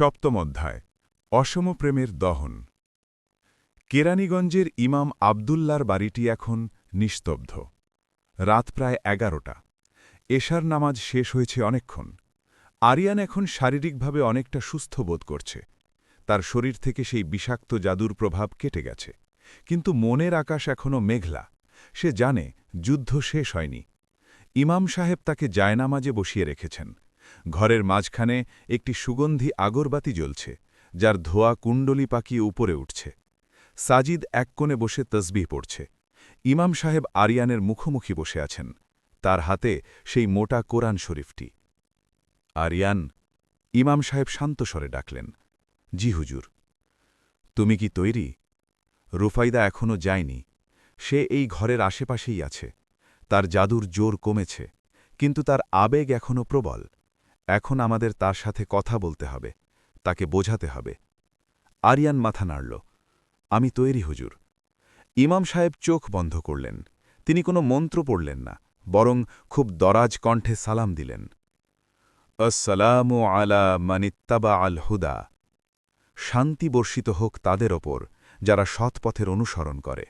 সপ্তম অধ্যায়, অসম প্রেমের দহন। কেরানীগঞ্জের ইমাম আবদুল্লার বাড়িটি এখন নিস্তব্ধ। রাত প্রায় এগারোটা। এশার নামাজ শেষ হয়েছে অনেকক্ষণ। আরিয়ান এখন শারীরিকভাবে অনেকটা সুস্থ বোধ করছে। তার শরীর থেকে সেই বিষাক্ত জাদুর প্রভাব কেটে গেছে। কিন্তু মনের আকাশ এখনও মেঘলা। সে জানে, যুদ্ধ শেষ হয়নি। ইমাম সাহেব তাকে জায়নামাজে বসিয়ে রেখেছেন। ঘরের মাঝখানে একটি সুগন্ধি আগরবাতি জ্বলছে, যার ধোয়া কুণ্ডলি পাকিয়ে উপরে উঠছে। সাজিদ এক কোণে বসে তসবিহ পড়ছে। ইমাম সাহেব আরিয়ানের মুখোমুখি বসে আছেন। তার হাতে সেই মোটা কোরআন শরীফটি। আরিয়ান, ইমাম সাহেব শান্ত স্বরে ডাকলেন, জি হুজুর। তুমি কি তৈরি? রুফাইদা এখনও যায়নি। সে এই ঘরের আশেপাশেই আছে। তার জাদুর জোর কমেছে, কিন্তু তার আবেগ এখনও প্রবল। এখন আমাদের তার সাথে কথা বলতে হবে, তাকে বোঝাতে হবে। আরিয়ান মাথা নাড়ল, আমি তৈরি, হুজুর। ইমাম সাহেব চোখ বন্ধ করলেন, তিনি কোনো মন্ত্র পড়লেন না, বরং খুব দরাজ কণ্ঠে সালাম দিলেন। আসসালামু আলা মানিত্তাবা আল হুদা। শান্তি বর্ষিত হোক তাদের ওপর, যারা সৎপথের অনুসরণ করে।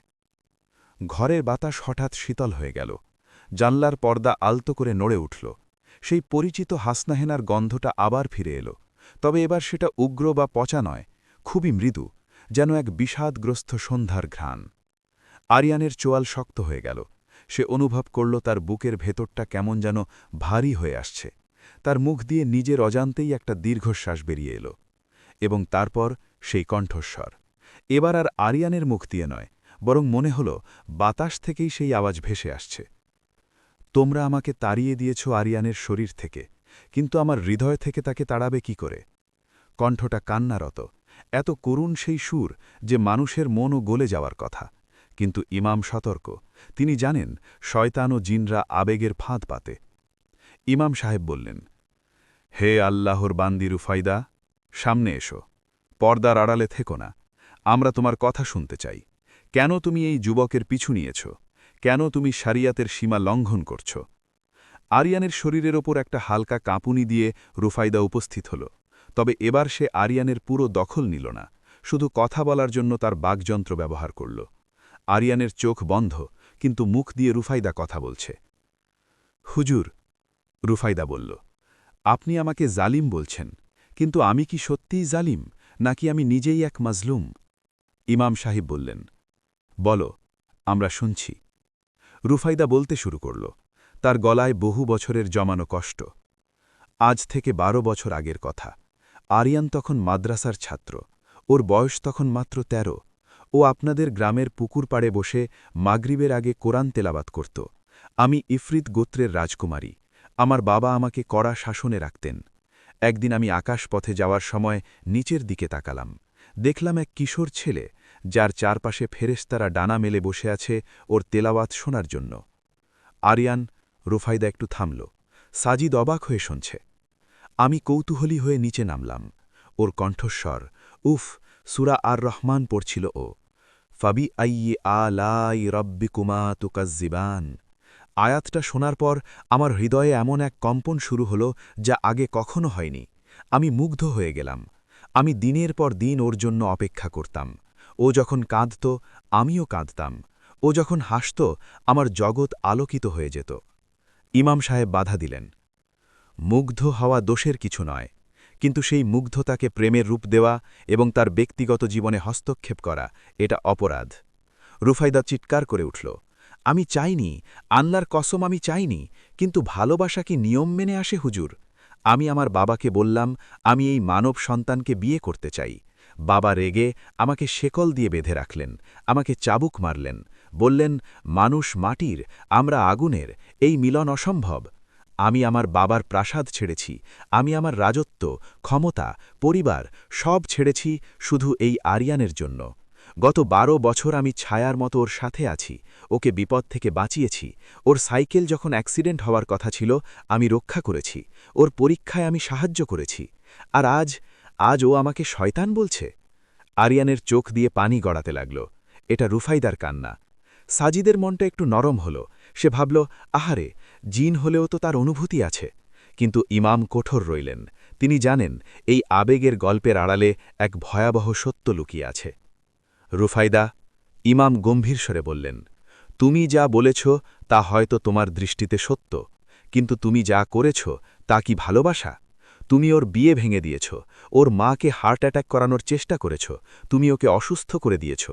ঘরের বাতাস হঠাৎ শীতল হয়ে গেল, জানলার পর্দা আলতো করে নড়ে উঠল। সেই পরিচিত হাসনাহেনার গন্ধটা আবার ফিরে এলো। তবে এবার সেটা উগ্র বা পচা নয়, খুবই মৃদু, যেন এক বিষাদগ্রস্ত সন্ধ্যার ঘ্রাণ। আরিয়ানের চোয়াল শক্ত হয়ে গেল। সে অনুভব করল তার বুকের ভেতরটা কেমন যেন ভারী হয়ে আসছে। তার মুখ দিয়ে নিজের অজান্তেই একটা দীর্ঘশ্বাস বেরিয়ে এলো। এবং তারপর সেই কণ্ঠস্বর। এবার আর আরিয়ানের মুখ দিয়ে নয়, বরং মনে হল বাতাস থেকেই সেই আওয়াজ ভেসে আসছে। তোমরা আমাকে তাড়িয়ে দিয়েছ আরিয়ানের শরীর থেকে, কিন্তু আমার হৃদয় থেকে তাকে তাড়াবে কি করে? কণ্ঠটা কান্নারত। এত করুণ সেই সুর যে মানুষের মনও গলে যাওয়ার কথা। কিন্তু ইমাম সতর্ক। তিনি জানেন, শয়তান ও জিনরা আবেগের ফাঁদ পাতে। ইমাম সাহেব বললেন, হে আল্লাহর বান্দি রুফাইদা, সামনে এসো। পর্দার আড়ালে থেকো না। আমরা তোমার কথা শুনতে চাই। কেন তুমি এই যুবকের পিছু নিয়েছ? কেন তুমি সারিয়াতের সীমা লঙ্ঘন করছ? আরিয়ানের শরীরের ওপর একটা হালকা কাঁপুনি দিয়ে রুফাইদা উপস্থিত হল, তবে এবার সে আরিয়ানের পুরো দখল নিল না, শুধু কথা বলার জন্য তার বাকযন্ত্র ব্যবহার করল। আরিয়ানের চোখ বন্ধ, কিন্তু মুখ দিয়ে রুফাইদা কথা বলছে। হুজুর, রুফাইদা বলল, আপনি আমাকে জালিম বলছেন, কিন্তু আমি কি সত্যিই জালিম, নাকি আমি নিজেই এক মাজলুম? ইমাম সাহিব বললেন, বলো, আমরা শুনছি। রুফাইদা বলতে শুরু করল, তার গলায় বহু বছরের জমানো কষ্ট। আজ থেকে বারো বছর আগের কথা। আরিয়ান তখন মাদ্রাসার ছাত্র। ওর বয়স তখন মাত্র ১৩ ও আপনাদের গ্রামের পুকুর পাড়ে বসে মাগরিবের আগে কোরআন তেলাবাত করত। আমি ইফরিত গোত্রের রাজকুমারী। আমার বাবা আমাকে কড়া শাসনে রাখতেন। একদিন আমি আকাশ পথে যাওয়ার সময় নিচের দিকে তাকালাম। দেখলাম এক কিশোর ছেলে যার চারপাশে ফেরেস্তারা ডানা মেলে বসে আছে ওর তেলাওয়াত শোনার জন্য। আরিয়ান রুফাইদা একটু থামল। সাজিদ অবাক হয়ে শুনছে। আমি কৌতূহলী হয়ে নিচে নামলাম। ওর কণ্ঠস্বর, উফ, সুরা আর রহমান পড়ছিল ও। ফাবি আইয়ে আলাই রব্বিকুমা তুকাজ্জিবান। আয়াতটা শোনার পর আমার হৃদয়ে এমন এক কম্পন শুরু হল যা আগে কখনো হয়নি। আমি মুগ্ধ হয়ে গেলাম। আমি দিনের পর দিন ওর জন্য অপেক্ষা করতাম। ও যখন কাঁদত, আমিও কাঁদতাম। ও যখন হাসত, আমার জগৎ আলোকিত হয়ে যেত। ইমাম সাহেব বাধা দিলেন, মুগ্ধ হওয়া দোষের কিছু নয়, কিন্তু সেই মুগ্ধতাকে প্রেমের রূপ দেওয়া এবং তার ব্যক্তিগত জীবনে হস্তক্ষেপ করা, এটা অপরাধ। রুফাইদা চিৎকার করে উঠল, আমি চাইনি, আল্লাহর কসম আমি চাইনি, কিন্তু ভালোবাসা কি নিয়ম মেনে আসে হুজুর? আমি আমার বাবাকে বললাম, আমি এই মানব সন্তানকে বিয়ে করতে চাই বাবা রেগে আমাকে শেকল দিয়ে বেঁধে রাখলেন, আমাকে চাবুক মারলেন, বললেন, মানুষ মাটির, আমরা আগুনের, এই মিলন অসম্ভব। আমি আমার বাবার প্রাসাদ ছেড়েছি, আমি আমার রাজত্ব, ক্ষমতা, পরিবার সব ছেড়েছি শুধু এই আরিয়ানের জন্য। গত বারো বছর আমি ছায়ার মতো ওর সাথে আছি, ওকে বিপদ থেকে বাঁচিয়েছি, ওর সাইকেল যখন অ্যাক্সিডেন্ট হওয়ার কথা ছিল, আমি রক্ষা করেছি, ওর পরীক্ষায় আমি সাহায্য করেছি। আর আজ আজ ও আমাকে শয়তান বলছে। আরিয়ানের চোখ দিয়ে পানি গড়াতে লাগল। এটা রুফাইদার কান্না। সাজিদের মনটা একটু নরম হল। সে ভাবল, আহারে, জিন হলেও তো তার অনুভূতি আছে। কিন্তু ইমাম কঠোর রইলেন। তিনি জানেন, এই আবেগের গল্পের আড়ালে এক ভয়াবহ সত্য লুকিয়ে আছে। রুফাইদা, ইমাম গম্ভীর স্বরে বললেন, তুমি যা বলেছ, তা হয়তো তোমার দৃষ্টিতে সত্য। কিন্তু তুমি যা করেছ, তা কি ভালোবাসা? তুমি ওর বিয়ে ভেঙে দিয়েছ, ওর মাকে হার্ট অ্যাটাক করানোর চেষ্টা করেছ, তুমি ওকে অসুস্থ করে দিয়েছ।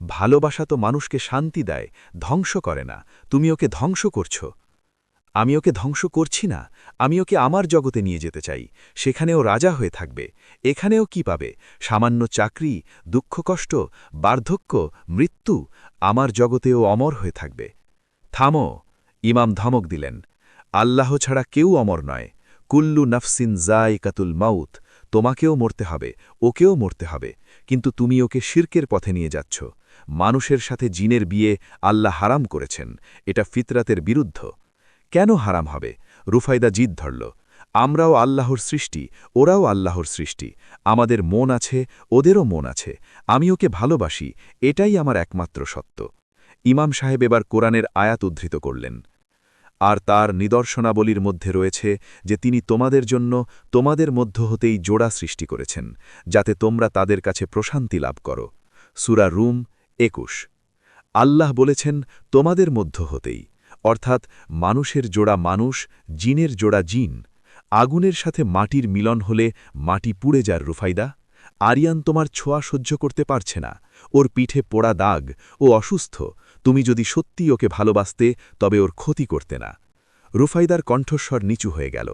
ভালোবাসা তো মানুষকে শান্তি দেয়, ধ্বংস করে না, তুমি ওকে ধ্বংস করছ। আমি ওকে ধ্বংস করছি না, আমি ওকে আমার জগতে নিয়ে যেতে চাই, সেখানেও রাজা হয়ে থাকবে, এখানেও কি পাবে? সামান্য চাকরি, দুঃখ কষ্ট, বার্ধক্য, মৃত্যু, আমার জগতেও অমর হয়ে থাকবে। থামো, ইমাম ধমক দিলেন, আল্লাহ ছাড়া কেউ অমর নয়। কুল্লু নফসিন জায়কাতুল মাউত, তোমাকেও মরতে হবে, ওকেও মরতে হবে, কিন্তু তুমি ওকে শির্কের পথে নিয়ে যাচ্ছ। মানুষের সাথে জিনের বিয়ে আল্লাহ হারাম করেছেন, এটা ফিতরাতের বিরুদ্ধ। কেন হারাম হবে? রুফাইদা জিদ ধরল, আমরাও আল্লাহর সৃষ্টি, ওরাও আল্লাহর সৃষ্টি, আমাদের মন আছে, ওদেরও মন আছে, আমি ওকে ভালোবাসি, এটাই আমার একমাত্র সত্য। ইমাম সাহেব এবার কোরআনের আয়াত উদ্ধৃত করলেন। আর তার নিদর্শনাবলীর মধ্যে রয়েছে যে তিনি তোমাদের জন্য তোমাদের মধ্য হতেই জোড়া সৃষ্টি করেছেন, যাতে তোমরা তাদের কাছে প্রশান্তি লাভ করো। সুরা রুম একুশ। আল্লাহ বলেছেন, তোমাদের মধ্য হতেই। অর্থাৎ, মানুষের জোড়া মানুষ, জিনের জোড়া জিন। আগুনের সাথে মাটির মিলন হলে মাটি পুড়ে যার রুফাইদা। আরিয়ান তোমার ছোঁয়া সহ্য করতে পারছে না। ওর পিঠে পোড়া দাগ। ও অসুস্থ। তুমি যদি সত্যি ওকে ভালোবাসতে, তবে ওর ক্ষতি করতে না। রুফাইদার কণ্ঠস্বর নিচু হয়ে গেল।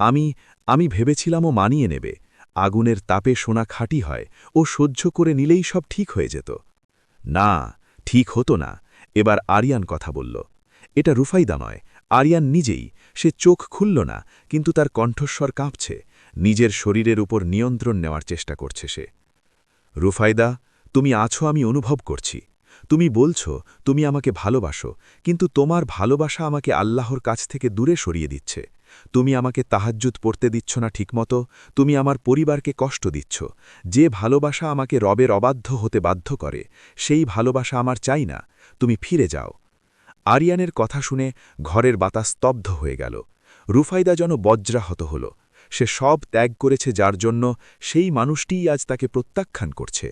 আমি আমি ভেবেছিলাম ও মানিয়ে নেবে। আগুনের তাপে সোনা খাঁটি হয়। ও সহ্য করে নিলেই সব ঠিক হয়ে যেত। না, ঠিক হতো না। এবার আরিয়ান কথা বলল। এটা রুফাইদা নয়। আরিয়ান নিজেই। সে চোখ খুলল না, কিন্তু তার কণ্ঠস্বর কাঁপছে। নিজের শরীরের উপর নিয়ন্ত্রণ নেওয়ার চেষ্টা করছে সে। রুফাইদা, তুমি আছো আমি অনুভব করছি। তুমি বলছো, তুমি আমাকে ভালোবাসো, কিন্তু তোমার ভালোবাসা আমাকে আল্লাহর কাছ থেকে দূরে সরিয়ে দিচ্ছে। তুমি আমাকে তাহাজ্জুদ পড়তে দিচ্ছ না ঠিকমতো, তুমি আমার পরিবারকে কষ্ট দিচ্ছ। যে ভালোবাসা আমাকে রবের অবাধ্য হতে বাধ্য করে, সেই ভালোবাসা আমার চাই না, তুমি ফিরে যাও। আরিয়ানের কথা শুনে ঘরের বাতাস স্তব্ধ হয়ে গেল। রুফাইদা যেন বজ্রাহত হল। সে সব ত্যাগ করেছে যার জন্য সেই মানুষটিই আজ তাকে প্রত্যাখ্যান করছে।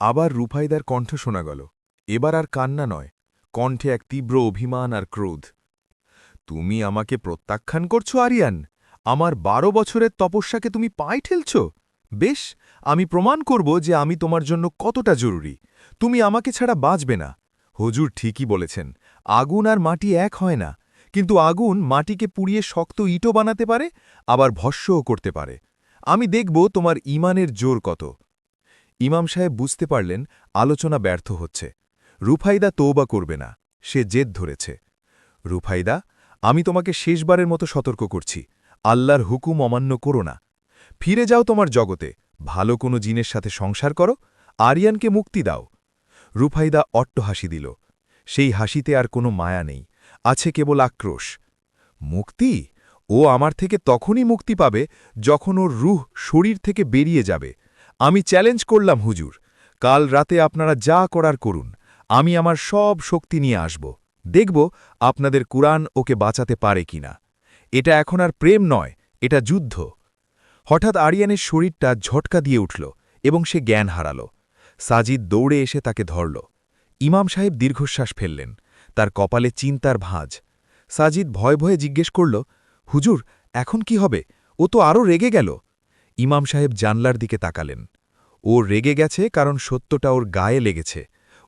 আবার রুফাইদার কণ্ঠ শোনা গেল। এবার আর কান্না নয়, কণ্ঠে এক তীব্র অভিমান আর ক্রোধ। তুমি আমাকে প্রত্যাখ্যান করছ, আরিয়ান? আমার বারো বছরের তপস্যাকে তুমি পায়ে ঠেলছ? বেশ, আমি প্রমাণ করব যে আমি তোমার জন্য কতটা জরুরি। তুমি আমাকে ছাড়া বাঁচবে না। হুজুর ঠিকই বলেছেন, আগুন আর মাটি এক হয় না। কিন্তু আগুন মাটিকে পুড়িয়ে শক্ত ইটও বানাতে পারে, আবার ভস্যও করতে পারে। আমি দেখব তোমার ইমানের জোর কত। ইমাম সাহেব বুঝতে পারলেন আলোচনা ব্যর্থ হচ্ছে। রুফাইদা তৌবা করবে না, সে জেদ ধরেছে। রুফাইদা, আমি তোমাকে শেষবারের মতো সতর্ক করছি, আল্লাহর হুকুম অমান্য করো না। ফিরে যাও তোমার জগতে, ভালো কোনো জিনের সাথে সংসার করো, আরিয়ানকে মুক্তি দাও। রুফাইদা অট্ট হাসি দিল। সেই হাসিতে আর কোনো মায়া নেই, আছে কেবল আক্রোশ। মুক্তি? ও আমার থেকে তখনই মুক্তি পাবে যখন ওর রুহ শরীর থেকে বেরিয়ে যাবে। আমি চ্যালেঞ্জ করলাম হুজুর। কাল রাতে আপনারা যা করার করুন। আমি আমার সব শক্তি নিয়ে আসব। দেখব আপনাদের কুরআন ওকে বাঁচাতে পারে কিনা। এটা এখন আর প্রেম নয়, এটা যুদ্ধ। হঠাৎ আরিয়ানের শরীরটা ঝটকা দিয়ে উঠল এবং সে জ্ঞান হারাল। সাজিদ দৌড়ে এসে তাকে ধরল। ইমাম সাহেব দীর্ঘশ্বাস ফেললেন। তার কপালে চিন্তার ভাঁজ। সাজিদ ভয় ভয়ে জিজ্ঞেস করল, হুজুর, এখন কি হবে? ও তো আরও রেগে গেল। ইমাম সাহেব জানলার দিকে তাকালেন। ও রেগে গেছে কারণ সত্যটা ওর গায়ে লেগেছে।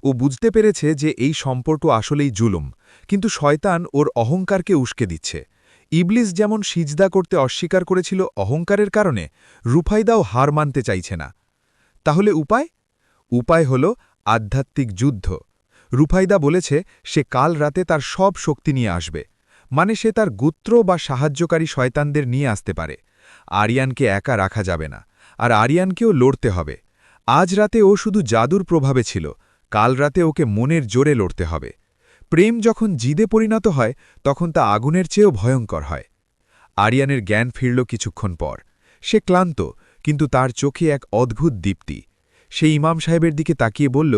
ও বুঝতে পেরেছে যে এই সম্পর্ক আসলেই জুলুম, কিন্তু শয়তান ওর অহংকারকে উস্কে দিচ্ছে। ইবলিস যেমন সিজদা করতে অস্বীকার করেছিল অহংকারের কারণে, রুফাইদাও হার মানতে চাইছে না। তাহলে উপায়? উপায় হল আধ্যাত্মিক যুদ্ধ। রুফাইদা বলেছে, সে কাল রাতে তার সব শক্তি নিয়ে আসবে। মানে সে তার গুত্র বা সাহায্যকারী শয়তানদের নিয়ে আসতে পারে। আরিয়ানকে একা রাখা যাবে না, আর আরিয়ানকেও লড়তে হবে। আজ রাতে ও শুধু জাদুর প্রভাবে ছিল, কাল রাতে ওকে মনের জোরে লড়তে হবে। প্রেম যখন জিদে পরিণত হয়, তখন তা আগুনের চেয়েও ভয়ঙ্কর হয়। আরিয়ানের জ্ঞান ফিরল কিছুক্ষণ পর। সে ক্লান্ত, কিন্তু তার চোখে এক অদ্ভুত দীপ্তি। সে ইমাম সাহেবের দিকে তাকিয়ে বলল,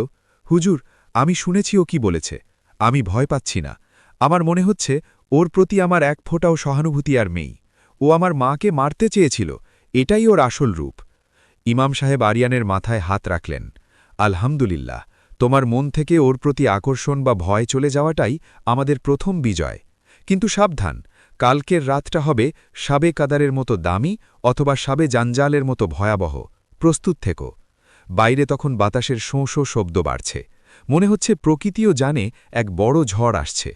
হুজুর, আমি শুনেছি ও কি বলেছে। আমি ভয় পাচ্ছি না। আমার মনে হচ্ছে, ওর প্রতি আমার এক ফোঁটাও সহানুভূতি আর মেই ও আমার মাকে মারতে চেয়েছিল, এটাই ওর আসল রূপ। ইমাম সাহেব আরিয়ানের মাথায় হাত রাখলেন। আলহামদুলিল্লাহ, তোমার মন থেকে ওর প্রতি আকর্ষণ বা ভয় চলে যাওয়াটাই আমাদের প্রথম বিজয়। কিন্তু সাবধান, কালকের রাতটা হবে সাবে কাদারের মতো দামি অথবা সাবে জাঞ্জালের মতো ভয়াবহ। প্রস্তুত থেকো। বাইরে তখন বাতাসের শোঁ শব্দ বাড়ছে। মনে হচ্ছে প্রকৃতিও জানে এক বড় ঝড় আসছে।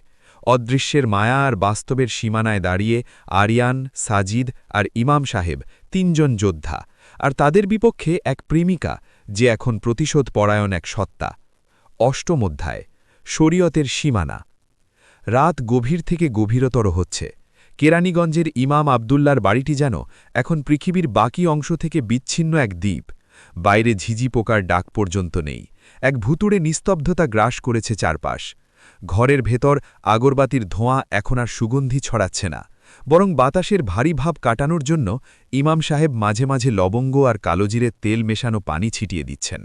অদৃশ্যের মায়া আর বাস্তবের সীমানায় দাঁড়িয়ে আরিয়ান, সাজিদ আর ইমাম সাহেব তিনজন যোদ্ধা আর তাদের বিপক্ষে এক প্রেমিকা যে এখন প্রতিশোধ পরায়ণ এক সত্তা। অষ্টম অধ্যায়, শরীয়তের সীমানা। রাত গভীর থেকে গভীরতর হচ্ছে। কেরানীগঞ্জের ইমাম আবদুল্লার বাড়িটি যেন এখন পৃথিবীর বাকি অংশ থেকে বিচ্ছিন্ন এক দ্বীপ। বাইরে ঝিঝি পোকার ডাক পর্যন্ত নেই। এক ভুতুড়ে নিস্তব্ধতা গ্রাস করেছে চারপাশ। ঘরের ভেতর আগরবাতির ধোঁয়া এখন আর সুগন্ধি ছড়াচ্ছে না। বরং বাতাসের ভারী ভাব কাটানোর জন্য ইমাম সাহেব মাঝে মাঝে লবঙ্গ আর কালোজিরের তেল মেশানো পানি ছিটিয়ে দিচ্ছেন।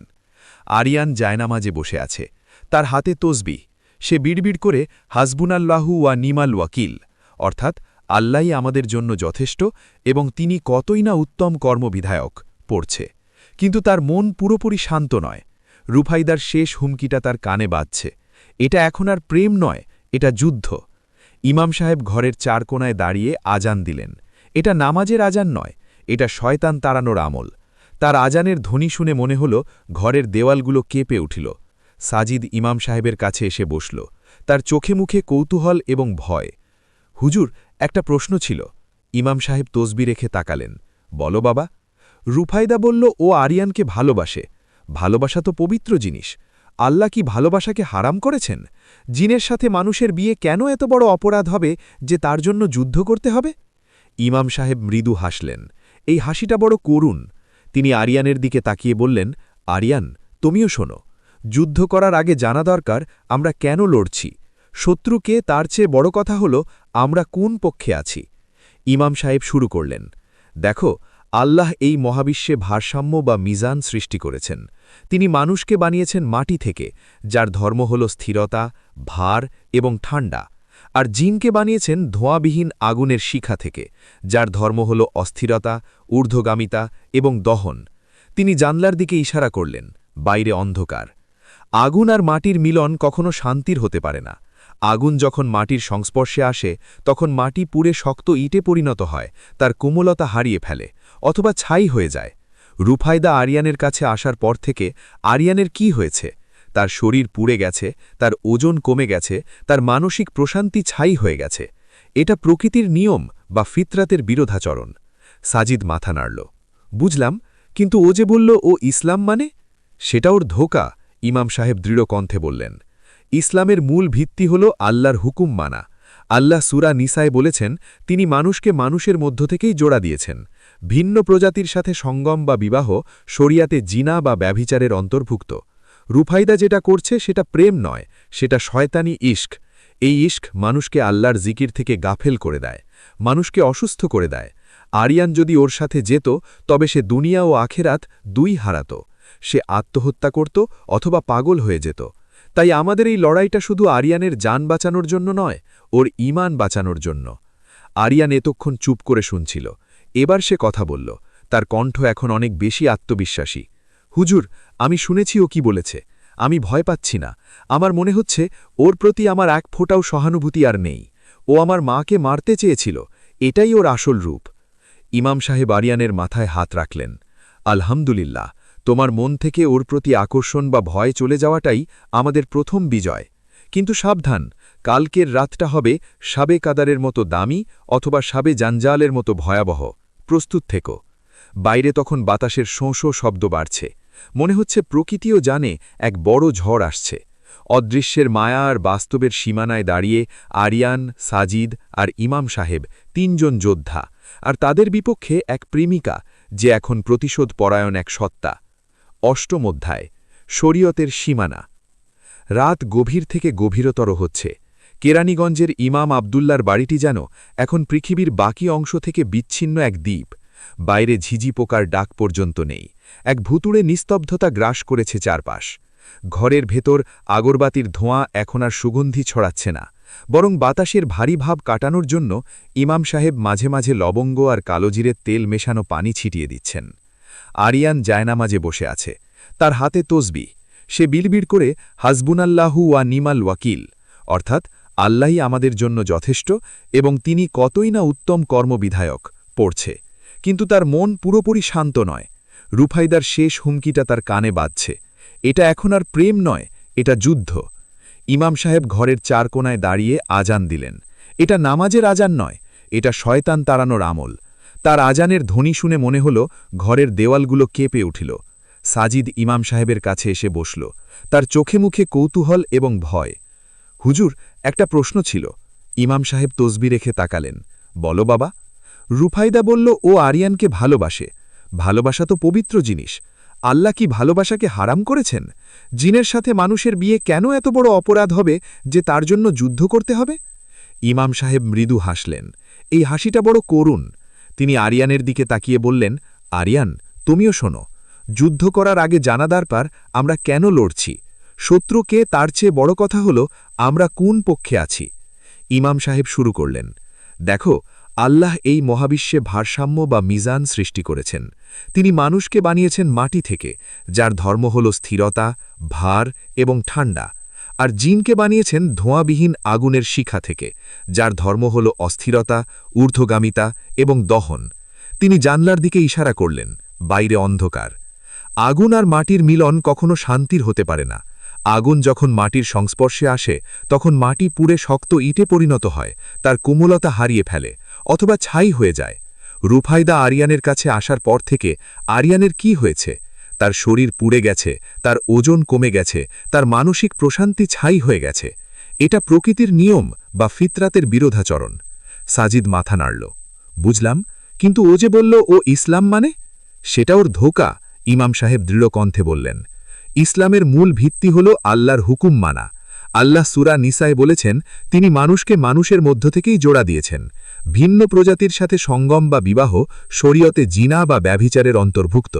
আরিয়ান জায়নামাজে বসে আছে। তার হাতে তসবি সে বিড়বিড় করে, হাসবুনাল্লাহু ওয়া নিমাল ওয়াকিল। অর্থাৎ, আল্লাহই আমাদের জন্য যথেষ্ট এবং তিনি কতই না উত্তম কর্মবিধায়ক, পড়ছে। কিন্তু তার মন পুরোপুরি শান্ত নয়। রুফাইদার শেষ হুমকিটা তার কানে বাজছে। এটা এখন আর প্রেম নয়, এটা যুদ্ধ। ইমাম সাহেব ঘরের চার কোনায় দাঁড়িয়ে আজান দিলেন। এটা নামাজের আজান নয়, এটা শয়তান তাড়ানোর আমল। তার আজানের ধ্বনি শুনে মনে হল ঘরের দেওয়ালগুলো কেঁপে উঠিল। সাজিদ ইমাম সাহেবের কাছে এসে বসল। তার চোখে মুখে কৌতূহল এবং ভয়। হুজুর, একটা প্রশ্ন ছিল। ইমাম সাহেব তসবি রেখে তাকালেন। বলো বাবা। রুফাইদা বলল, ও আরিয়ানকে ভালোবাসে। ভালোবাসা তো পবিত্র জিনিস। আল্লাহ কি ভালোবাসাকে হারাম করেছেন? জিনের সাথে মানুষের বিয়ে কেন এত বড় অপরাধ হবে যে তার জন্য যুদ্ধ করতে হবে? ইমাম সাহেব মৃদু হাসলেন। এই হাসিটা বড় করুণ। তিনি আরিয়ানের দিকে তাকিয়ে বললেন, আরিয়ান, তুমিও শোনো। যুদ্ধ করার আগে জানা দরকার, আমরা কেন লড়ছি? শত্রুকে তার চেয়ে বড় কথা হল, আমরা কোন পক্ষে আছি? ইমাম সাহেব শুরু করলেন, দেখো আল্লাহ এই মহাবিশ্বে ভারসাম্য বা মিজান সৃষ্টি করেছেন। তিনি মানুষকে বানিয়েছেন মাটি থেকে, যার ধর্ম হল স্থিরতা, ভার এবং ঠান্ডা, আর জিনকে বানিয়েছেন ধোঁয়াবিহীন আগুনের শিখা থেকে, যার ধর্ম হল অস্থিরতা, ঊর্ধ্বগামিতা এবং দহন। তিনি জানলার দিকে ইশারা করলেন, বাইরে অন্ধকার। আগুন আর মাটির মিলন কখনো শান্তির হতে পারে না। আগুন যখন মাটির সংস্পর্শে আসে, তখন মাটি পুড়ে শক্ত ইটে পরিণত হয়, তার কোমলতা হারিয়ে ফেলে। অথবা ছাই হয়ে যায়। রুফায়দা আরিয়ানের কাছে আসার পর থেকে আরিয়ানের কি হয়েছে? তার শরীর পুড়ে গেছে, তার ওজন কমে গেছে, তার মানসিক প্রশান্তি ছাই হয়ে গেছে। এটা প্রকৃতির নিয়ম বা ফিতরাতের বিরোধাচরণ। সাজিদ মাথা নাড়ল। বুঝলাম, কিন্তু ও যে বলল, ও ইসলাম মানে? সেটা ওর ধোকা, ইমাম সাহেব দৃঢ় কণ্ঠে বললেন। ইসলামের মূল ভিত্তি হল আল্লাহর হুকুম মানা। আল্লাহ সুরা নিসায় বলেছেন, তিনি মানুষকে মানুষের মধ্য থেকেই জোড়া দিয়েছেন। ভিন্ন প্রজাতির সাথে সঙ্গম বা বিবাহ শরিয়াতে জিনা বা ব্যভিচারের অন্তর্ভুক্ত। রুফাইদা যেটা করছে সেটা প্রেম নয়, সেটা শয়তানি ইস্ক এই ইস্ক মানুষকে আল্লাহর জিকির থেকে গাফেল করে দেয়, মানুষকে অসুস্থ করে দেয়। আরিয়ান যদি ওর সাথে যেত, তবে সে দুনিয়া ও আখেরাত দুই হারাত। সে আত্মহত্যা করত অথবা পাগল হয়ে যেত। তাই আমাদের এই লড়াইটা শুধু আরিয়ানের যান বাঁচানোর জন্য নয়, ওর ইমান বাঁচানোর জন্য। আরিয়ান এতক্ষণ চুপ করে শুনছিল। এবার সে কথা বলল, তার কণ্ঠ এখন অনেক বেশি আত্মবিশ্বাসী। হুজুর, আমি শুনেছি ও কি বলেছে। আমি ভয় পাচ্ছি না। আমার মনে হচ্ছে ওর প্রতি আমার এক ফোঁটাও সহানুভূতি আর নেই। ও আমার মাকে মারতে চেয়েছিল। এটাই ওর আসল রূপ। ইমাম সাহেব আরিয়ানের মাথায় হাত রাখলেন। আলহামদুলিল্লাহ, তোমার মন থেকে ওর প্রতি আকর্ষণ বা ভয় চলে যাওয়াটাই আমাদের প্রথম বিজয়। কিন্তু সাবধান, কালকের রাতটা হবে সাবে কাদারের মতো দামি অথবা সাবে জাঞ্জালের মতো ভয়াবহ। প্রস্তুত থেকো। বাইরে তখন বাতাসের শোঁ শোঁ শব্দ বাড়ছে। মনে হচ্ছে প্রকৃতিও জানে এক বড় ঝড় আসছে। অদৃশ্যের মায়া আর বাস্তবের সীমানায় দাঁড়িয়ে আরিয়ান, সাজিদ আর ইমাম সাহেব তিনজন যোদ্ধা আর তাদের বিপক্ষে এক প্রেমিকা যে এখন প্রতিশোধ পরায়ণ এক সত্তা। অষ্টম অধ্যায়, শরীয়তের সীমানা। রাত গভীর থেকে গভীরতর হচ্ছে। কেরানীগঞ্জের ইমাম আবদুল্লার বাড়িটি যেন এখন পৃথিবীর বাকি অংশ থেকে বিচ্ছিন্ন এক দ্বীপ। বাইরে ঝিঝি পোকার ডাক পর্যন্ত নেই। এক ভুতুড়ে নিস্তব্ধতা গ্রাস করেছে চারপাশ। ঘরের ভেতর আগরবাতির ধোঁয়া এখন আর সুগন্ধি ছড়াচ্ছে না। বরং বাতাসের ভারী ভাব কাটানোর জন্য ইমাম সাহেব মাঝে মাঝে লবঙ্গ আর কালোজিরের তেল মেশানো পানি ছিটিয়ে দিচ্ছেন। আরিয়ান জায়নামাজে বসে আছে। তার হাতে তসবি। সে বিড়বিড় করে হাসবুনাল্লাহু ওয়া নিমাল ওয়াকিল, অর্থাৎ আল্লাহই আমাদের জন্য যথেষ্ট এবং তিনি কতই না উত্তম কর্মবিধায়ক, পড়ছে। কিন্তু তার মন পুরোপুরি শান্ত নয়। রুফাইদার শেষ হুমকিটা তার কানে বাজছে। এটা এখন আর প্রেম নয়, এটা যুদ্ধ। ইমাম সাহেব ঘরের চার কোনায় দাঁড়িয়ে আজান দিলেন। এটা নামাজের আজান নয়, এটা শয়তান তাড়ানোর আমল। তার আজানের ধ্বনি শুনে মনে হল ঘরের দেওয়ালগুলো কেঁপে উঠিল। সাজিদ ইমাম সাহেবের কাছে এসে বসল। তার চোখে মুখে কৌতূহল এবং ভয়। হুজুর, একটা প্রশ্ন ছিল। ইমাম সাহেব তসবি রেখে তাকালেন। বলো বাবা। রুফাইদা বলল, ও আরিয়ানকে ভালোবাসে। ভালোবাসা তো পবিত্র জিনিস। আল্লাহ কি ভালোবাসাকে হারাম করেছেন? জিনের সাথে মানুষের বিয়ে কেন এত বড় অপরাধ হবে যে তার জন্য যুদ্ধ করতে হবে? ইমাম সাহেব মৃদু হাসলেন। এই হাসিটা বড় করুণ। তিনি আরিয়ানের দিকে তাকিয়ে বললেন, আরিয়ান, তুমিও শোনো। যুদ্ধ করার আগে জানা দরকার আমরা কেন লড়ছি? শত্রুকে তার চেয়ে বড় কথা হল, আমরা কোন পক্ষে আছি? ইমাম সাহেব শুরু করলেন, দেখো, আল্লাহ এই মহাবিশ্বে ভারসাম্য বা মিজান সৃষ্টি করেছেন। তিনি মানুষকে বানিয়েছেন মাটি থেকে, যার ধর্ম হল স্থিরতা, ভার এবং ঠান্ডা। আর জিনকে বানিয়েছেন ধোঁয়াবিহীন আগুনের শিখা থেকে, যার ধর্ম হল অস্থিরতা, ঊর্ধ্বগামিতা এবং দহন। তিনি জানলার দিকে ইশারা করলেন, বাইরে অন্ধকার। আগুন আর মাটির মিলন কখনো শান্তির হতে পারে না। আগুন যখন মাটির সংস্পর্শে আসে, তখন মাটি পুড়ে শক্ত ইটে পরিণত হয়, তার কোমলতা হারিয়ে ফেলে, অথবা ছাই হয়ে যায়। রুফাইদা আরিয়ানের কাছে আসার পর থেকে আরিয়ানের কি হয়েছে? তার শরীর পুড়ে গেছে, তার ওজন কমে গেছে, তার মানসিক প্রশান্তি ছাই হয়ে গেছে। এটা প্রকৃতির নিয়ম বা ফিতরাতের বিরোধাচরণ। সাজিদ মাথা নাড়ল। বুঝলাম, কিন্তু ও যে বলল ও ইসলাম মানে? সেটা ওর ধোকা, ইমাম সাহেব দৃঢ় কণ্ঠে বললেন। ইসলামের মূল ভিত্তি হল আল্লাহর হুকুম মানা। আল্লাহ সুরা নিসায় বলেছেন, তিনি মানুষকে মানুষের মধ্য থেকেই জোড়া দিয়েছেন। ভিন্ন প্রজাতির সাথে সঙ্গম বা বিবাহ শরীয়তে জিনা বা ব্যভিচারের অন্তর্ভুক্ত।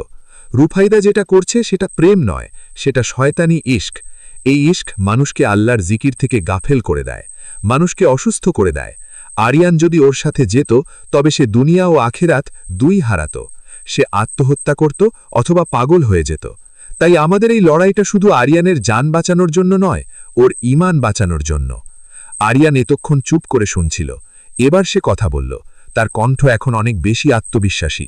রুফাইদা যেটা করছে, সেটা প্রেম নয়, সেটা শয়তানি ইস্ক এই ইস্ক মানুষকে আল্লাহর জিকির থেকে গাফেল করে দেয়, মানুষকে অসুস্থ করে দেয়। আরিয়ান যদি ওর সাথে যেত, তবে সে দুনিয়া ও আখেরাত দুই হারাত। সে আত্মহত্যা করত অথবা পাগল হয়ে যেত। তাই আমাদের এই লড়াইটা শুধু আরিয়ানের যান বাঁচানোর জন্য নয়, ওর ইমান বাঁচানোর জন্য। আরিয়ান এতক্ষণ চুপ করে শুনছিল। এবার সে কথা বলল, তার কণ্ঠ এখন অনেক বেশি আত্মবিশ্বাসী।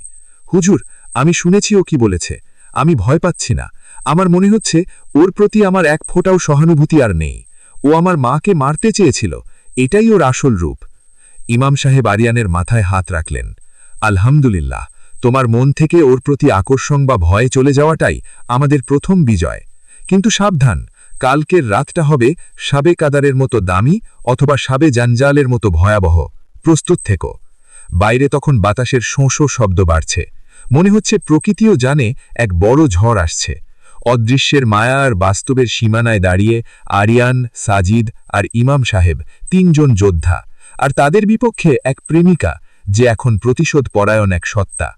হুজুর, আমি শুনেছি ও কি বলেছে। আমি ভয় পাচ্ছি না। আমার মনে হচ্ছে ওর প্রতি আমার এক ফোঁটাও সহানুভূতি আর নেই। ও আমার মাকে মারতে চেয়েছিল। এটাই ওর আসল রূপ। ইমাম সাহেব আরিয়ানের মাথায় হাত রাখলেন। আলহামদুলিল্লাহ। তোমার মন থেকে ওর প্রতি আকর্ষণ বা ভয়ে চলে যাওয়াটাই আমাদের প্রথম বিজয়। কিন্তু সাবধান, কালকের রাতটা হবে সাবে কাদারের মতো দামি অথবা সাবে জাঞ্জালের মতো ভয়াবহ। প্রস্তুত থেকো। বাইরে তখন বাতাসের শোঁশো শব্দ বাড়ছে। মনে হচ্ছে প্রকৃতিও জানে এক বড় ঝড় আসছে। অদৃশ্যের মায়া আর বাস্তবের সীমানায় দাঁড়িয়ে আরিয়ান, সাজিদ আর ইমাম সাহেব তিনজন যোদ্ধা আর তাদের বিপক্ষে এক প্রেমিকা যে এখন প্রতিশোধ পরায়ণ এক সত্তা।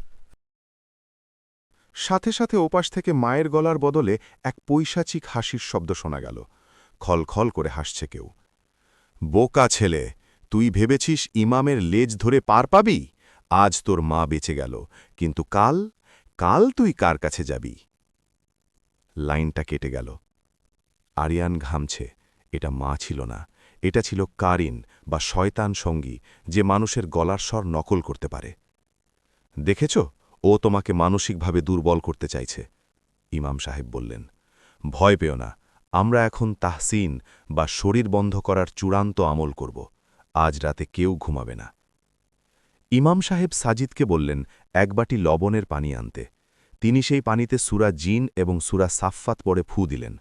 সাথে সাথে ওপাশ থেকে মায়ের গলার বদলে এক পৈশাচিক হাসির শব্দ শোনা গেল। খল খল করে হাসছে কেউ। বোকা ছেলে, তুই ভেবেছিস ইমামের লেজ ধরে পার পাবি? আজ তোর মা বেঁচে গেল। কিন্তু কাল? কাল তুই কার কাছে যাবি? লাইনটা কেটে গেল। আরিয়ান ঘামছে। এটা মা ছিল না। এটা ছিল কারিন বা শয়তান সঙ্গী, যে মানুষের গলার স্বর নকল করতে পারে। দেখেছ? ও তোমাকে মানসিকভাবে দুর্বল করতে চাইছে। ইমাম সাহেব বললেন, ভয় পেও না, আমরা এখন তাহসিন বা শরীর বন্ধ করার চূড়ান্ত আমল করব, আজ রাতে কেউ ঘুমাবে না। ইমাম সাহেব সাজিদকে বললেন, এক বাটি লবণের পানি আনতে। তিনি সেই পানিতে সুরা জিন এবং সুরা সাফফাত পরে ফু দিলেন।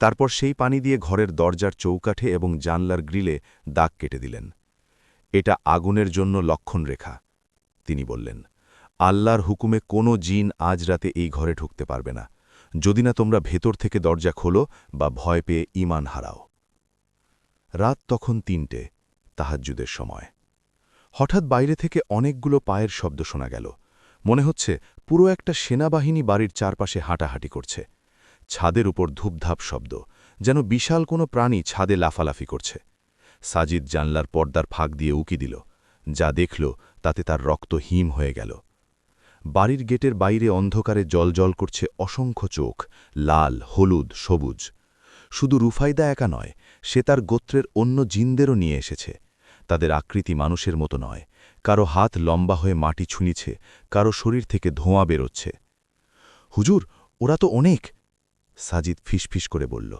তারপর সেই পানি দিয়ে ঘরের দরজার চৌকাঠে এবং জানলার গ্রিলে দাগ কেটে দিলেন। এটা আগুনের জন্য লক্ষণ রেখা তিনি বললেন। আল্লাহর হুকুমে কোনো জিন আজ রাতে এই ঘরে ঢুকতে পারবে না। যদি না তোমরা ভেতর থেকে দরজা খোলো বা ভয় পেয়ে ইমান হারাও। রাত তখন তিনটে, তাহাজ্জুদের সময়। হঠাৎ বাইরে থেকে অনেকগুলো পায়ের শব্দ শোনা গেল। মনে হচ্ছে পুরো একটা সেনাবাহিনী বাড়ির চারপাশে হাঁটাহাঁটি করছে। ছাদের উপর ধূপধাপ শব্দ, যেন বিশাল কোনো প্রাণী ছাদে লাফালাফি করছে। সাজিদ জানলার পর্দার ফাঁক দিয়ে উকি দিল। যা দেখল তাতে তার রক্ত হিম হয়ে গেল। বাড়ির গেটের বাইরে অন্ধকারে জলজল করছে অসংখ্য চোখ, লাল, হলুদ, সবুজ। শুধু রুফাইদা একা নয়, সে তার গোত্রের অন্য জিনদেরও নিয়ে এসেছে। তাদের আকৃতি মানুষের মতো নয়। কারও হাত লম্বা হয়ে মাটি ছুঁইছে কারও শরীর থেকে ধোঁয়া বেরোচ্ছে। হুজুর, ওরা তো অনেক। সাজিদ ফিসফিস করে বলল,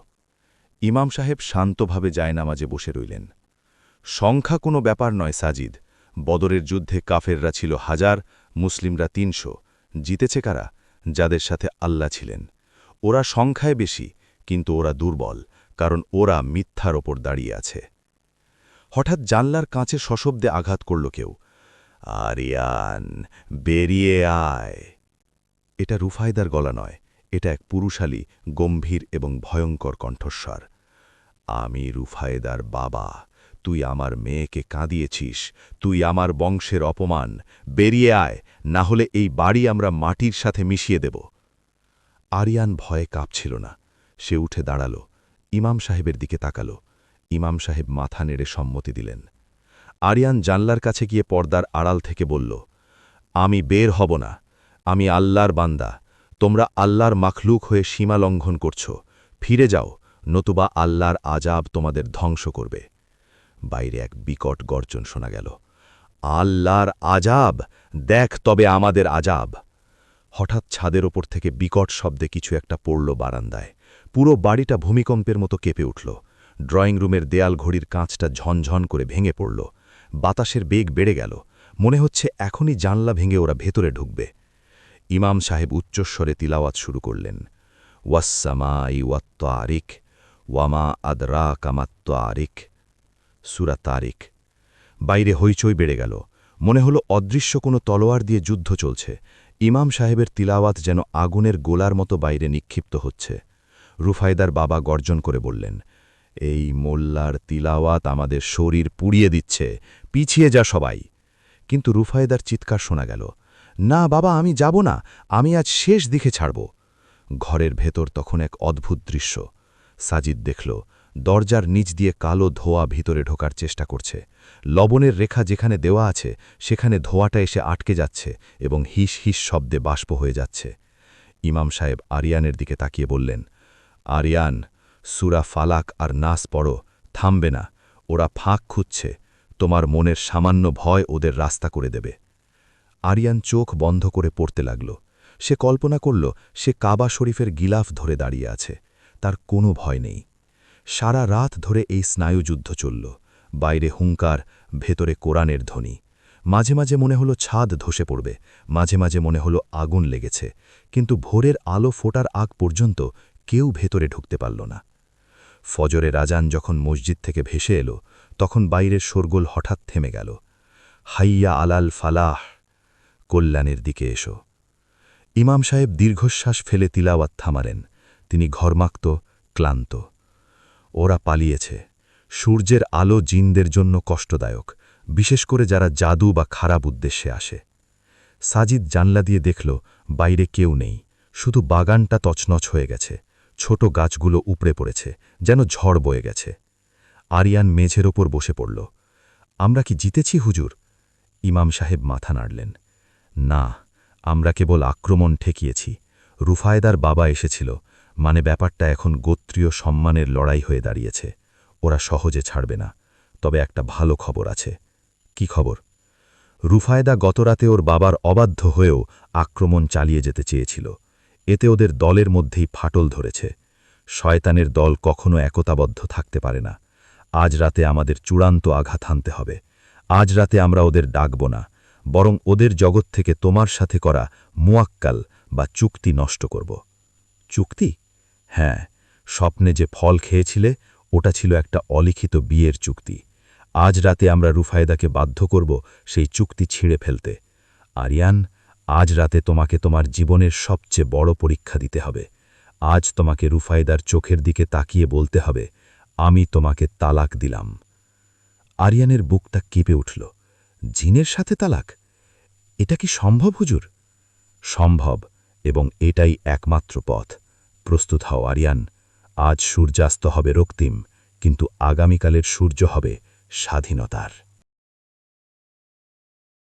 ইমাম সাহেব শান্তভাবে জায়নামাজে বসে রইলেন। সংখ্যা কোনো ব্যাপার নয় সাজিদ। বদরের যুদ্ধে কাফেররা ছিল হাজার মুসলিমরা তিনশো। জিতেছে কারা? যাদের সাথে আল্লাহ ছিলেন। ওরা সংখ্যায় বেশি, কিন্তু ওরা দুর্বল, কারণ ওরা মিথ্যার ওপর দাঁড়িয়ে আছে। হঠাৎ জানলার কাঁচে সশব্দে আঘাত করল কেউ। আরিয়ান, বেরিয়ে আয়। এটা রুফায়দার গলা নয়, এটা এক পুরুষালী, গম্ভীর এবং ভয়ঙ্কর কণ্ঠস্বর। আমি রুফায়েদার বাবা। তুই আমার মেয়েকে কাঁদিয়েছিস, তুই আমার বংশের অপমান। বেরিয়ে আয়, না হলে এই বাড়ি আমরা মাটির সাথে মিশিয়ে দেব। আরিয়ান ভয়ে কাঁপছিল না। সে উঠে দাঁড়াল, ইমাম সাহেবের দিকে তাকাল। ইমাম সাহেব মাথা নেড়ে সম্মতি দিলেন। আরিয়ান জানলার কাছে গিয়ে পর্দার আড়াল থেকে বলল, আমি বের হব না। আমি আল্লাহর বান্দা। তোমরা আল্লাহর মাখলুক হয়ে সীমা লঙ্ঘন করছ। ফিরে যাও, নতুবা আল্লাহর আজাব তোমাদের ধ্বংস করবে। বাইরে এক বিকট গর্জন শোনা গেল। আল্লাহর আজাব, দেখ তবে আমাদের আজাব। হঠাৎ ছাদের ওপর থেকে বিকট শব্দে কিছু একটা পড়ল বারান্দায়। পুরো বাড়িটা ভূমিকম্পের মতো কেঁপে উঠল। ড্রয়িং রুমের দেয়াল ঘড়ির কাঁচটা ঝনঝন করে ভেঙে পড়ল। বাতাসের বেগ বেড়ে গেল। মনে হচ্ছে এখনই জানলা ভেঙে ওরা ভেতরে ঢুকবে। ইমাম সাহেব উচ্চস্বরে তিলাওয়াত শুরু করলেন। ওয়াসামাই ওয়াত্ত আরিক ওয়ামা আদরা কামাত্ত আরিক সুরা তারিক বাইরে হইচই বেড়ে গেল। মনে হলো অদৃশ্য কোনো তলোয়ার দিয়ে যুদ্ধ চলছে। ইমাম সাহেবের তিলাওয়াত যেন আগুনের গোলার মতো বাইরে নিক্ষিপ্ত হচ্ছে। রুফায়দার বাবা গর্জন করে বললেন, এই মোল্লার তিলাওয়াত আমাদের শরীর পুড়িয়ে দিচ্ছে। পিছিয়ে যা সবাই। কিন্তু রুফায়দার চিৎকার শোনা গেল, না বাবা, আমি যাব না। আমি আজ শেষ দিকে ছাড়ব। ঘরের ভেতর তখন এক অদ্ভুত দৃশ্য। সাজিদ দেখল দরজার নিচ দিয়ে কালো ধোয়া ভিতরে ঢোকার চেষ্টা করছে। লবণের রেখা যেখানে দেওয়া আছে, সেখানে ধোয়াটা এসে আটকে যাচ্ছে এবং হিস হিস শব্দে বাষ্প হয়ে যাচ্ছে। ইমাম সাহেব আরিয়ানের দিকে তাকিয়ে বললেন, আরিয়ান, সুরা ফালাক আর নাস পড়ো, থামবে না, ওরা ফাঁক খুঁজছে, তোমার মনের সামান্য ভয় ওদের রাস্তা করে দেবে। আরিয়ান চোখ বন্ধ করে পড়তে লাগল। সে কল্পনা করল, সে কাবা শরীফের গিলাফ ধরে দাঁড়িয়ে আছে, তার কোনো ভয় নেই। সারা রাত ধরে এই স্নায়ুযুদ্ধ চলল। বাইরে হুঙ্কার, ভেতরে কোরআনের ধ্বনি। মাঝে মাঝে মনে হলো ছাদ ধসে পড়বে, মাঝে মাঝে মনে হলো আগুন লেগেছে। কিন্তু ভোরের আলো ফোটার আগ পর্যন্ত কেউ ভেতরে ঢুকতে পারল না। ফজরে রাজান যখন মসজিদ থেকে ভেসে এলো, তখন বাইরের শোরগোল হঠাৎ থেমে গেল। হাইয়া আলাল ফালাহ, কল্যাণের দিকে এসো। ইমাম সাহেব দীর্ঘশ্বাস ফেলে তিলাওয়াত থামালেন। তিনি ঘরমাক্ত, ক্লান্ত। ওরা পালিয়েছে। সূর্যের আলো জিনদের জন্য কষ্টদায়ক, বিশেষ করে যারা জাদু বা খারাপ উদ্দেশ্যে আসে। সাজিদ জানলা দিয়ে দেখল, বাইরে কেউ নেই। শুধু বাগানটা তছনছ হয়ে গেছে। ছোট গাছগুলো উপড়ে পড়েছে, যেন ঝড় বয়ে গেছে। আরিয়ান মেঝের ওপর বসে পড়ল। আমরা কি জিতেছি, হুজুর? ইমাম সাহেব মাথা নাড়লেন। না, আমরা কেবল আক্রমণ ঠেকিয়েছি। রুফায়দার বাবা এসেছিল মানে ব্যাপারটা এখন গোত্রীয় সম্মানের লড়াই হয়ে দাঁড়িয়েছে। ওরা সহজে ছাড়বে না। তবে একটা ভালো খবর আছে। কি খবর? রুফায়দা গতরাতে ওর বাবার অবাধ্য হয়েও আক্রমণ চালিয়ে যেতে চেয়েছিল। এতে ওদের দলের মধ্যেই ফাটল ধরেছে। শয়তানের দল কখনো একতাবদ্ধ থাকতে পারে না। আজ রাতে আমাদের চূড়ান্ত আঘাত হানতে হবে। আজ রাতে আমরা ওদের ডাকব না। বরং ওদের জগৎ থেকে তোমার সাথে করা মুয়াক্কাল বা চুক্তি নষ্ট করব। চুক্তি? হ্যাঁ স্বপ্নে যে ফল খেয়েছিলে, ওটা ছিল একটা অলিখিত বিয়ের চুক্তি। আজ রাতে আমরা রুফায়দাকে বাধ্য করব সেই চুক্তি ছিঁড়ে ফেলতে। আরিয়ান, আজ রাতে তোমাকে তোমার জীবনের সবচেয়ে বড় পরীক্ষা দিতে হবে। আজ তোমাকে রুফায়দার চোখের দিকে তাকিয়ে বলতে হবে, আমি তোমাকে তালাক দিলাম। আরিয়ানের বুকটা কেঁপে উঠল। জিনের সাথে তালাক? এটা কি সম্ভব হুজুর? সম্ভব, এবং এটাই একমাত্র পথ। প্রস্তুত হও আরিয়ান। আজ সূর্যাস্ত হবে রক্তিম কিন্তু আগামীকালের সূর্য হবে স্বাধীনতার।